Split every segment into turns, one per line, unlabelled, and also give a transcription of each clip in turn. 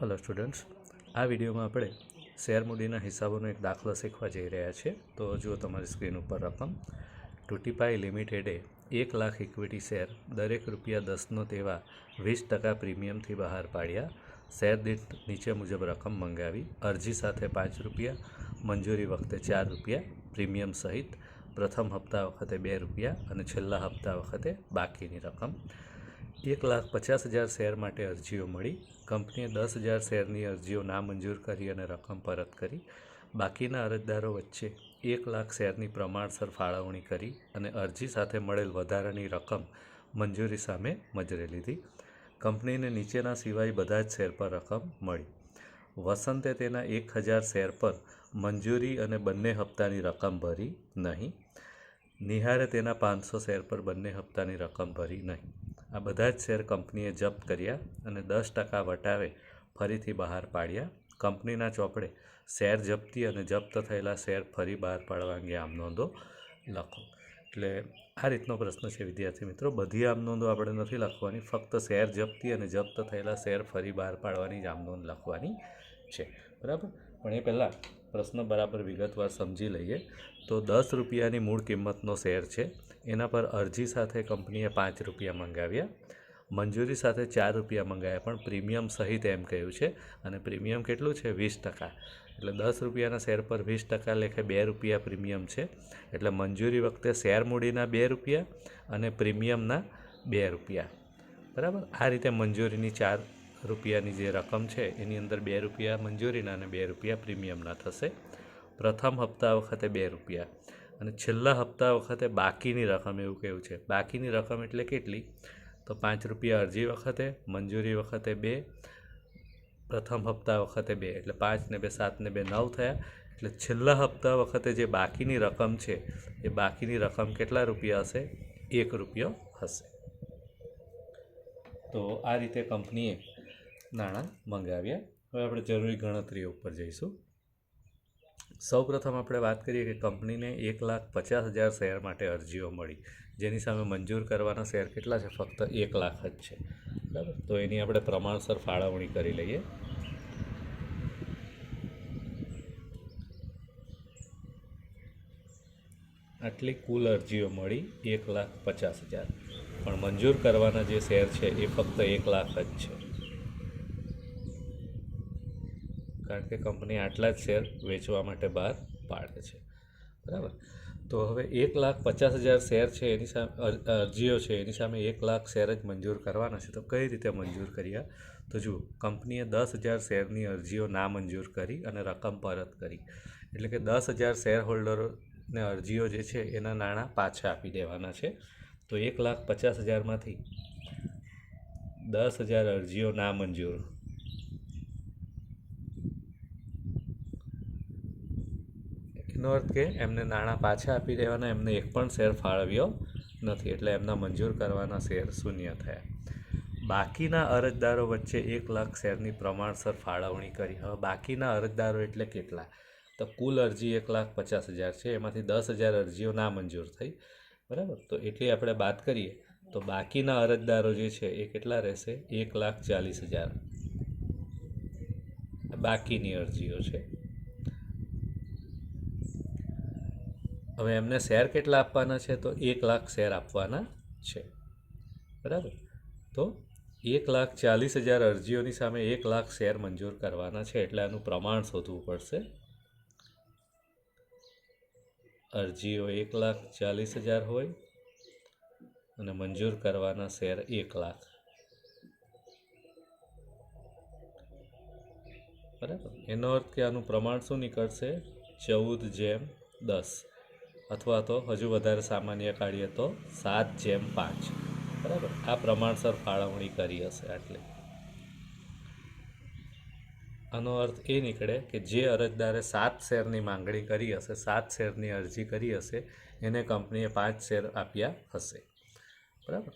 Hello students આ વિડીયોમાં આપણે શેર મૂડીના હિસાબોનો એક દાખલો શીખવા જઈ રહ્યા છીએ. તો જુઓ તમારી સ્ક્રીન ઉપર રકમ. ટુટીપાઈ લિમિટેડે એક લાખ ઇક્વિટી શેર દરેક રૂપિયા દસનો તેવા વીસ ટકા પ્રીમિયમથી બહાર પાડ્યા. શેર દીઠ નીચે મુજબ રકમ મંગાવી. અરજી સાથે પાંચ રૂપિયા, મંજૂરી વખતે ચાર રૂપિયા, પ્રીમિયમ સહિત પ્રથમ હપ્તા વખતે બે રૂપિયા અને છેલ્લા હપ્તા વખતે બાકીની રકમ. એક લાખ પચાસ હજાર શેર માટે અરજીઓ મળી. કંપનીએ દસ હજાર શેરની અરજીઓ નામંજૂર કરી અને રકમ પરત કરી. બાકીના અરજદારો વચ્ચે એક લાખ શેરની પ્રમાણસર ફાળવણી કરી અને અરજી સાથે મળેલ વધારાની રકમ મંજૂરી સામે મજરે લીધી. કંપનીને નીચેના સિવાય બધા જ શેર પર રકમ મળી. વસંતે તેના એક હજાર શેર પર મંજૂરી અને બંને હપ્તાની રકમ ભરી નહીં. નિહારે તેના પાંચસો શેર પર બંને હપ્તાની રકમ ભરી નહીં. આ બધા જ શેર કંપનીએ જપ્ત કર્યા અને દસ ટકા વટાવે ફરીથી બહાર પાડ્યા. કંપનીના ચોપડે શેર જપ્તી અને જપ્ત થયેલા શેર ફરી બહાર પાડવા અંગે આમ નોંધો લખો. એટલે આ રીતનો પ્રશ્ન છે વિદ્યાર્થી મિત્રો. બધી આમ નોંધો આપણે નથી લખવાની, ફક્ત શેર જપ્તી અને જપ્ત થયેલા શેર ફરી બહાર પાડવાની જ આમ નોંધ લખવાની છે. બરાબર? પણ એ પહેલાં પ્રશ્ન બરાબર વિગતવાર સમજી લઈએ. તો દસ રૂપિયાની મૂળ કિંમતનો શેર છે. એના પર અરજી સાથે કંપનીએ પાંચ રૂપિયા મંગાવ્યા. મંજૂરી સાથે ચાર રૂપિયા મંગાવ્યા, પણ પ્રીમિયમ સહિત એમ કહ્યું છે. અને પ્રીમિયમ કેટલું છે? વીસ ટકા. એટલે દસ રૂપિયાના શેર પર વીસ ટકા લેખે બે રૂપિયા પ્રીમિયમ છે. એટલે મંજૂરી વખતે શેર મૂડીના બે રૂપિયા અને પ્રીમિયમના બે રૂપિયા. બરાબર? આ રીતે મંજૂરીની ચાર રૂપિયાની જે રકમ છે, એની અંદર બે રૂપિયા મંજૂરીના અને બે રૂપિયા પ્રીમિયમના થશે. પ્રથમ હપ્તા વખતે બે રૂપિયા. અને છેલ્લા હપ્તા વખતે બાકીની રકમ એવું કેવું છે? બાકીની રકમ એટલે કેટલી? તો પાંચ રૂપિયા અરજી વખતે, મંજૂરી વખતે બે, પ્રથમ હપ્તા વખતે બે. એટલે પાંચ ને બે, સાત ને બે, નવ થયા. એટલે છેલ્લા હપ્તા વખતે જે બાકીની રકમ છે, એ બાકીની રકમ કેટલા રૂપિયા હશે? એક રૂપિયો હશે. તો આ રીતે કંપનીએ નાણાં મંગાવ્યા. હવે આપણે જરૂરી ગણતરીઓ ઉપર જઈશું. સૌ પ્રથમ આપણે વાત કરીએ કે કંપનીને એક લાખ પચાસ હજાર શેર માટે અરજીઓ મળી. જેની સામે મંજૂર કરવાના શેર કેટલા છે? ફક્ત એક લાખ જ છે. બરાબર. તો એની આપણે પ્રમાણસર ફાળવણી કરી લઈએ. આટલી કુલ અરજીઓ મળી એક લાખ પચાસ હજાર. પણ મંજૂર કરવાના જે શેર છે એ ફક્ત એક લાખ જ છે. કારણ કે કંપની આટલા જ શેર વેચવા માટે બહાર પાડે છે. બરાબર? તો હવે એક લાખ પચાસ હજાર શેર છે એની સામે અરજીઓ છે એની સામે એક લાખ શેર જ મંજૂર કરવાના છે. તો કઈ રીતે મંજૂર કર્યા? તો જુઓ, કંપનીએ દસ હજાર શેરની અરજીઓ ના મંજૂર કરી અને રકમ પરત કરી. એટલે કે દસ હજાર શેર હોલ્ડરોને અરજીઓ જે છે એના નાણાં પાછા આપી દેવાના છે. તો એક લાખ પચાસ હજારમાંથી દસ હજાર અરજીઓ નામંજૂર એનો અર્થ કે એમને નાણાં પાછા આપી દેવાના, એમને એક પણ શેર ફાળવ્યો નથી, એટલે એમના મંજૂર કરવાના શેર શૂન્ય થયા. બાકીના અરજદારો વચ્ચે એક લાખ શેરની પ્રમાણસર ફાળવણી કરી. હવે બાકીના અરજદારો એટલે કેટલા? તો કુલ અરજી એક લાખ પચાસ હજાર છે, એમાંથી દસ હજાર અરજીઓ ના મંજૂર થઈ. બરાબર? તો એટલી આપણે વાત કરીએ, તો બાકીના અરજદારો જે છે એ કેટલા રહેશે? એક લાખ ચાલીસ હજાર. બાકીની અરજીઓ છે. હવે એમને શેર કેટલા આપવાના છે? તો એક લાખ શેર આપવાના છે. બરાબર? તો એક લાખ ચાલીસ હજાર અરજીઓની સામે એક લાખ શેર મંજૂર કરવાના છે એટલે આનું પ્રમાણ શોધવું પડશે. અરજીઓ એક લાખ ચાલીસ હજાર હોય અને મંજૂર કરવાના શેર એક લાખ. બરાબર? એનો અર્થ કે આનું પ્રમાણ શું નીકળશે? ચૌદ જેમ દસ. અથવા તો હજુ વધારે સામાન્ય કાઢીએ તો સાત જેમ પાંચ. બરાબર? આ પ્રમાણસર ફાળવણી કરી હશે એટલે આનો અર્થ એ નીકળે કે જે અરજદારે સાત શેરની માંગણી કરી હશે, સાત શેરની અરજી કરી હશે, એને કંપનીએ પાંચ શેર આપ્યા હશે. બરાબર?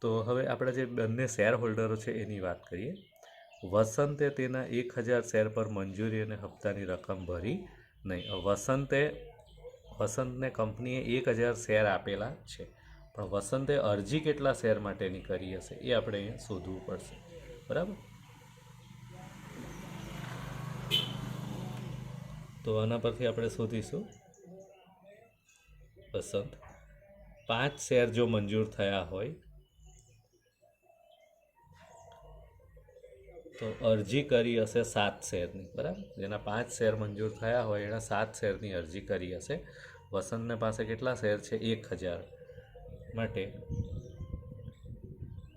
તો હવે આપણે જે બંને શેર હોલ્ડરો છે એની વાત કરીએ. વસંતે તેના એક હજાર શેર પર મંજૂરી અને હપ્તાની રકમ ભરી નહીં. વસંતે વસંતને કંપનીએ એક હજાર શેર આપેલા છે. પણ વસંતે અરજી કેટલા શેર માટેની કરી હશે એ આપણે અહીંયા શોધવું પડશે. બરાબર? તો આના પરથી આપણે શોધીશું. વસંત. પાંચ શેર જો મંજૂર થયા હોય તો અરજી કરી હશે સાત શેરની, બરાબર? જેના પાંચ શેર મંજૂર થયા હોય એણે સાત શેરની અરજી કરી હશે. વસંતને પાસે કેટલા શેર છે? એક હજાર. માટે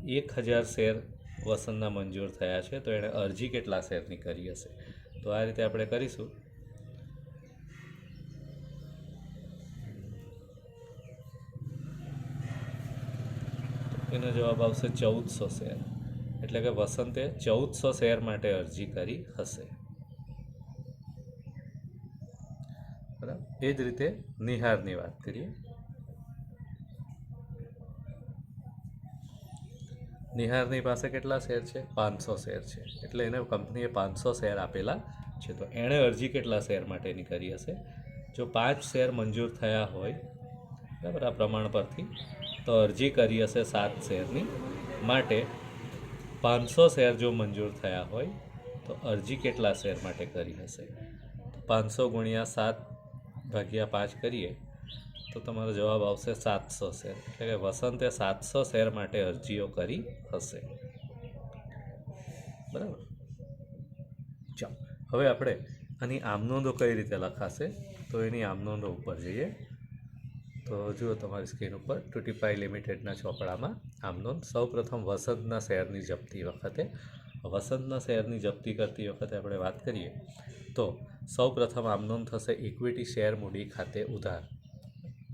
એક હજાર શેર વસંતના મંજૂર થયા છે, તો એણે અરજી કેટલા શેરની કરી હશે? તો આ રીતે આપણે કરીશું. એનો જવાબ આવશે ચૌદસો શેર. એટલે કે વસંતે ચૌદસો શેર માટે અરજી કરી હશે. બરાબર? એ જ રીતે નિહારની વાત કરીએ. નિહારની પાસે કેટલા શેર છે? પાંચસો શેર છે. એટલે એને કંપનીએ પાંચસો શેર આપેલા છે. તો એણે અરજી કેટલા શેર માટેની કરી હશે? જો પાંચ શેર મંજૂર થયા હોય, બરાબર, આ પ્રમાણ પરથી, તો અરજી કરી હશે સાત શેરની માટે પાંચસો શેર જો મંજૂર થયા હોય, તો અરજી કેટલા શેર માટે કરી હશે? પાંચસો ગુણ્યા સાત ભાગ્યા પાંચ કરીએ, તો તમારો જવાબ આવશે સાતસો શેર. એટલે કે વસંતે સાતસો શેર માટે અરજીઓ કરી હશે. બરાબર? ચાલો, હવે આપણે આની આમનોંધો કઈ રીતે લખાશે? તો એની આમનોંધો ઉપર જઈએ. તો જુઓ તમારી સ્ક્રીન ઉપર ટુટીપાઈ લિમિટેડના ચોપડામાં આમનોંધ સૌપ્રથમ વસંતના શેરની જપ્તી વખતે, વસંતના શેરની જપ્તી કરતી વખતે આપણે વાત કરીએ, તો સૌપ્રથમ આમનોંધ થશે ઇક્વિટી શેર મૂડી ખાતે ઉધાર.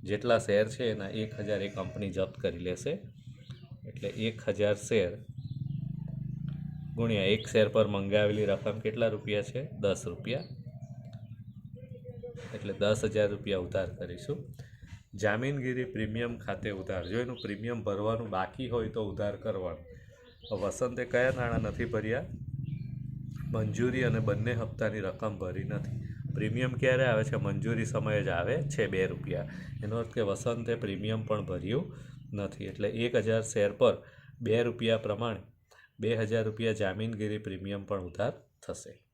જેટલા શેર છે એના એક હજાર એ કંપની જપ્ત કરી લેશે. એટલે એક હજાર શેર ગુણ્યા એક શેર પર મંગાવેલી રકમ કેટલા રૂપિયા છે? દસ રૂપિયા. એટલે દસ હજાર રૂપિયા ઉધાર કરીશું. જામીનગીરી પ્રીમિયમ ખાતે ઉધાર. જો એનું પ્રીમિયમ ભરવાનું બાકી હોય તો ઉધાર કરવાનું. વસંતે કયા નાણાં નથી ભર્યા? મંજૂરી અને બંને હપ્તાની રકમ ભરી નથી. પ્રીમિયમ ક્યારે આવે છે? મંજૂરી સમયે જ આવે છે બે રૂપિયા. એનો અર્થ કે વસંતે પ્રીમિયમ પણ ભર્યું નથી. એટલે એક હજાર શેર પર બે રૂપિયા પ્રમાણે બે હજાર રૂપિયા જામીનગીરી પ્રીમિયમ પણ ઉધાર થશે.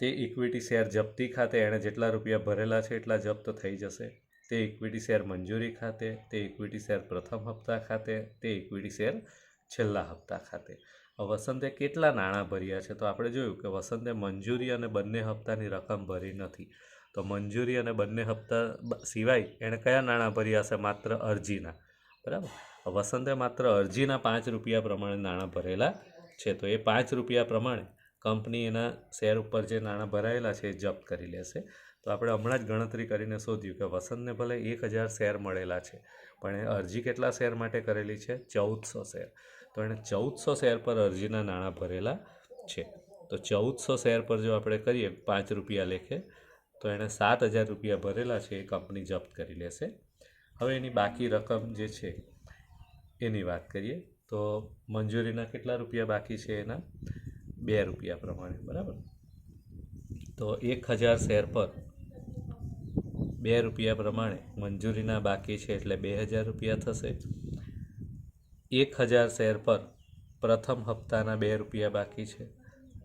તે ઇક્વિટી શેર જપ્તી ખાતે એણે જેટલા રૂપિયા ભરેલા છે એટલા જપ્ત થઈ જશે. તે ઇક્વિટી શેર મંજૂરી ખાતે, તે ઇક્વિટી શેર પ્રથમ હપ્તા ખાતે, તે ઇક્વિટી શેર છેલ્લા હપ્તા ખાતે. વસંતે કેટલા નાણાં ભર્યા છે? તો આપણે જોયું કે વસંતે મંજૂરી અને બંને હપ્તાની રકમ ભરી નથી. તો મંજૂરી અને બંને હપ્તા સિવાય એણે કયા નાણાં ભર્યા છે માત્ર અરજીના. બરાબર? વસંતે માત્ર અરજીના પાંચ રૂપિયા પ્રમાણે નાણાં ભરેલા છે. તો એ પાંચ રૂપિયા પ્રમાણે કંપની એના શેર ઉપર જે નાણાં ભરાયેલા છે એ જપ્ત કરી લેશે. તો આપણે હમણાં જ ગણતરી કરીને શોધ્યું કે વસંતને ભલે એક હજાર શેર મળેલા છે, પણ એ અરજી કેટલા શેર માટે કરેલી છે? ચૌદસો શેર. તો એણે ચૌદસો શેર પર અરજીના નાણાં ભરેલા છે. તો ચૌદસો શેર પર જો આપણે કરીએ પાંચ રૂપિયા લેખે, તો એણે સાત હજાર રૂપિયા ભરેલા છે એ કંપની જપ્ત કરી લેશે. હવે એની બાકી રકમ જે છે, એની વાત કરીએ. તો મંજૂરીના કેટલા રૂપિયા બાકી છે એના? બે રૂપિયા પ્રમાણે, બરાબર? તો એક હજાર શેર પર બે રૂપિયા પ્રમાણે મંજૂરીના બાકી છે એટલે બે હજાર રૂપિયા થશે. એક હજાર શેર પર પ્રથમ હપ્તાના બે રૂપિયા બાકી છે.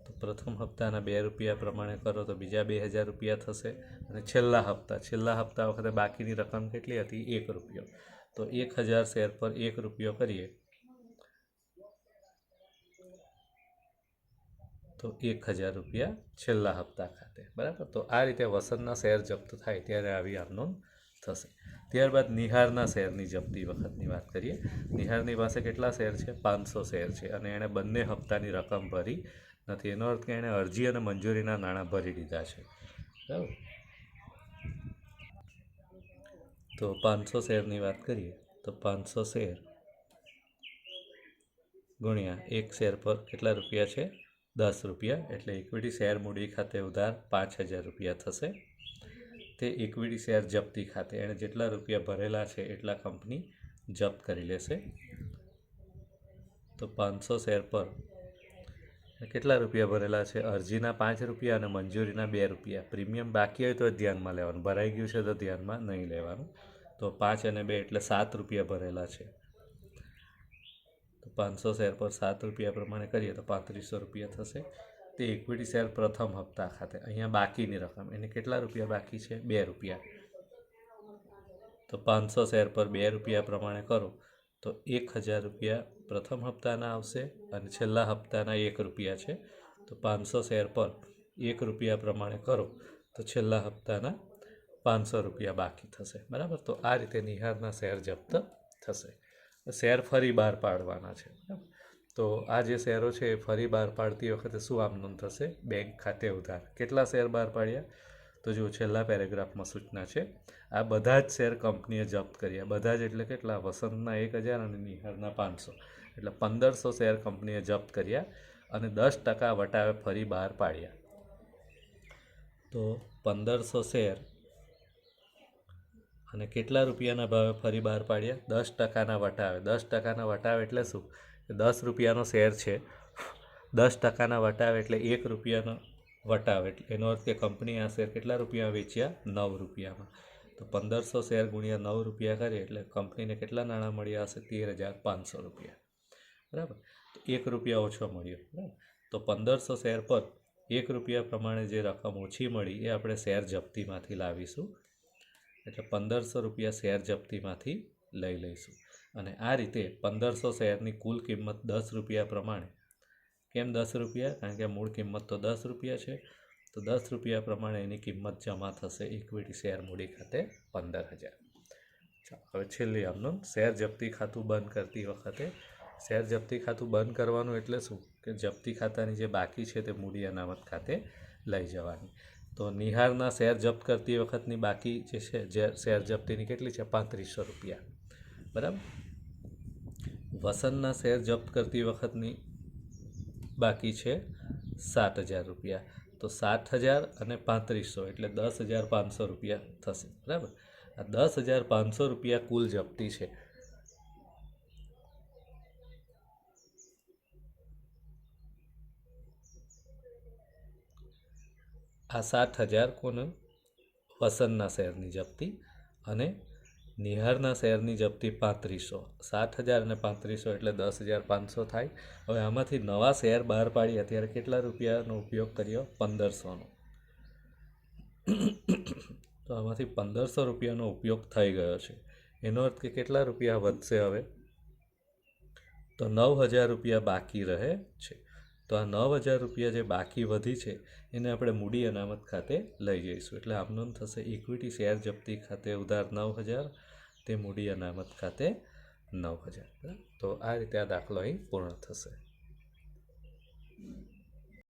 તો પ્રથમ હપ્તાના બે રૂપિયા પ્રમાણે કરો તો બીજા બે હજાર રૂપિયા થશે. અને છેલ્લા હપ્તા છેલ્લા હપ્તા વખતે બાકીની રકમ કેટલી હતી? એક રૂપિયો. તો એક હજાર શેર પર એક રૂપિયો કરીએ. તો એક હજાર રૂપિયા છેલ્લા હપ્તા ખાતે. બરાબર? તો આ રીતે વસંતના શેર જપ્ત થાય ત્યારે આવી આમનોંધ થશે. ત્યારબાદ નિહારના શેરની જપ્તી વખતની વાત કરીએ. નિહારની પાસે કેટલા શેર છે? પાંચસો શેર છે અને એણે બંને હપ્તાની રકમ ભરી નથી. એનો અર્થ કે એણે અરજી અને મંજૂરીના નાણાં ભરી દીધા છે. બરાબર? તો પાંચસો શેરની વાત કરીએ, તો પાંચસો શેર ગુણ્યા એક શેર પર કેટલા રૂપિયા છે? દસ રૂપિયા એટલે ઇક્વિટી શેર મૂડી ખાતે ઉધાર પાંચ હજાર રૂપિયા થશે. તે ઇક્વિટી શેર જપ્તી ખાતે એણે જેટલા રૂપિયા ભરેલા છે એટલા કંપની જપ્ત કરી લેશે. તો પાંચસો શેર પર કેટલા રૂપિયા ભરેલા છે? અરજીના પાંચ રૂપિયા અને મંજૂરીના બે રૂપિયા. પ્રીમિયમ બાકી હોય તો ધ્યાનમાં લેવાનું. ભરાઈ ગયું છે તો ધ્યાનમાં નહીં લેવાનું. તો પાંચ અને બે એટલે સાત રૂપિયા ભરેલા છે. પાંચસો શેર પર સાત રૂપિયા પ્રમાણે કરીએ તો પાંત્રીસો રૂપિયા થશે. તે ઇક્વિટી શેર પ્રથમ હપ્તા ખાતે. અહીંયા બાકીની રકમ. એને કેટલા રૂપિયા બાકી છે? બે રૂપિયા. તો પાંચસો શેર પર બે રૂપિયા પ્રમાણે કરો. તો એક હજાર રૂપિયા પ્રથમ હપ્તાના આવશે અને છેલ્લા હપ્તાના એક રૂપિયા છે. તો પાંચસો શેર પર એક રૂપિયા પ્રમાણે કરો. તો છેલ્લા હપ્તાના પાંચસો રૂપિયા બાકી થશે. બરાબર? તો આ રીતે નિહારના શેર જપ્ત થશે. શેર ફરી બહાર પાડવાના છે તો આ જે શેરો છે એ ફરી બહાર પાડતી વખતે શું આમનું થશે? બેંક ખાતે ઉધાર. કેટલા શેર બહાર પાડ્યા? તો જો છેલ્લા પેરેગ્રાફમાં સૂચના છે, આ બધા જ શેર કંપનીએ જપ્ત કર્યા. બધા જ એટલે કેટલા? વસંતના એક હજાર અને નિહારના પાંચસો. એટલે પંદરસો શેર કંપનીએ જપ્ત કર્યા અને દસ ટકા વટાવે ફરી બહાર પાડ્યા. તો પંદરસો શેર અને કેટલા રૂપિયાના ભાવે ફરી બહાર પાડ્યા? દસ ટકાના વટાવે. દસ ટકાના વટાવે એટલે શું? દસ રૂપિયાનો શેર છે. દસ ટકાના વટાવે એટલે એક રૂપિયાનો વટાવે. એટલે એનો અર્થ કે કંપની આ શેર કેટલા રૂપિયા વેચ્યા? નવ રૂપિયામાં. તો પંદરસો શેર ગુણ્યા નવ રૂપિયા કરીએ એટલે કંપનીને કેટલા નાણાં મળ્યા હશે? તેર હજાર પાંચસો રૂપિયા. બરાબર? તો એક રૂપિયા ઓછો મળ્યો. બરાબર? તો પંદરસો શેર પર એક રૂપિયા પ્રમાણે જે રકમ ઓછી મળી એ આપણે શેર જપ્તીમાંથી લાવીશું. એટલે પંદરસો રૂપિયા શેર જપ્તીમાંથી લઈ લઈશું. અને આ રીતે પંદરસો શેરની કુલ કિંમત દસ રૂપિયા પ્રમાણે. કેમ દસ રૂપિયા? કારણ કે મૂળ કિંમત તો દસ રૂપિયા છે. તો દસ રૂપિયા પ્રમાણે એની કિંમત જમા થશે ઇક્વિટી શેર મૂડી ખાતે પંદર હજાર. હવે છેલ્લી આમનું. શેર જપ્તી ખાતું બંધ કરતી વખતે, શેર જપ્તી ખાતું બંધ કરવાનું એટલે શું? કે જપ્તી ખાતાની જે બાકી છે તે મૂડી અનામત ખાતે લઈ જવાની. તો નિહારના શેર જપ્ત કરતી વખતની બાકી જે છે, જે શેર જપ્તીની કેટલી છે? પાંત્રીસો રૂપિયા. બરાબર? વસંતના શેર જપ્ત કરતી વખતની બાકી છે સાત હજાર રૂપિયા. તો સાત હજાર અને પાંત્રીસો, એટલે દસ હજાર પાંચસો રૂપિયા થશે. બરાબર? આ દસ હજાર પાંચસો રૂપિયા કુલ જપ્તી છે. આ સાત હજાર કોને વસંતના શહેરની જપ્તી અને નિહારના શહેરની જપ્તી પાંત્રીસો. સાત હજાર અને પાંત્રીસો એટલે દસ હજાર પાંચસો થાય. હવે આમાંથી નવા શેર બહાર પાડી અત્યારે કેટલા રૂપિયાનો ઉપયોગ કર્યો? પંદરસોનો. તો આમાંથી પંદરસો રૂપિયાનો ઉપયોગ થઈ ગયો છે. એનો અર્થ કે કેટલા રૂપિયા વધશે હવે? તો નવ હજાર રૂપિયા બાકી રહે છે. તો આ નવ હજાર રૂપિયા જે બાકી વધી છે, એને આપણે મૂડી અનામત ખાતે લઈ જઈશું. એટલે આમનું થશે ઇક્વિટી શેર જપ્તી ખાતે ઉધાર નવ હજાર, તે મૂડી અનામત ખાતે નવ હજાર. તો આ રીતે આ દાખલો અહીં પૂર્ણ થશે.